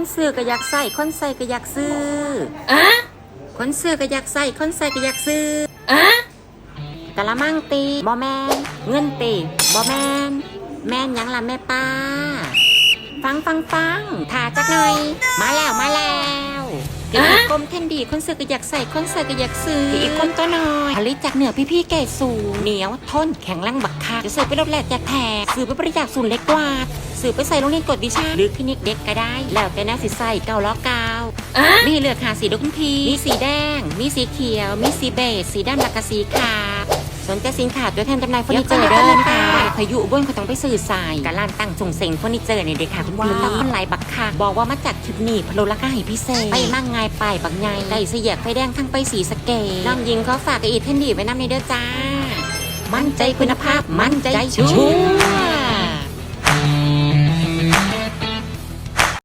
คนซื้อก็อยากใส่คนใส่ก็อยากซื้ออะคนซื้อก็อยากใส่คนใส่ก็อยากซื้ออะกะละมังตีบอแมนเงินตีบอแมนแม่นหยังล่ะแม่ป้า ฟังฟังฟังถ่าจักหน่อย มาแล้วมาแล้วกีอีกกล มเทนดีคนซื้อก็อยากใส่คนใส่ก็อยากซื้อกีอีกกลมตัวน้อยผลิตจากเหนือพี่พี่ๆเกรดสูงเหนียวทนแข็งแรงบักคักจะซื้อไปรถแหลกจากแถกซื้อไปบริจาคศูนย์เล็กกวาดซื้อไปใส่โรงเรียนกดวิชาหรือคลินิกเด็กก็ได้ แล้วแต่แนวสิใส่เกาล้อเกาอะมีเลือกหาสีดอกคุณพีมีสีแดง มีสีเขียว มีสีเบจสีดำและก็สีขาว สนใจสินค้าตัวแทนจำหน่ายเฟอร์นิเจอร์เด้อค่ะพายุอุบนเขาต้องไปสื่อสายกับร้านตั้งส่งเซ็งเฟอร์นิเจอร์ในเด็กค่ะคุณพี่ต้องมันไหลายบักค่ะบอกว่ามาจากคลิปนี้พะโลราคาให้พิเศษ ไปมั่งไงไปบักไงไก่เสียกไฟแดงทั้งไปสีสะเกตน้องยิงเขาฝากกับอีเทนดีไว้นำในเด้อจ้า มั่นใจคุณภาพมั่นใจชุ่ม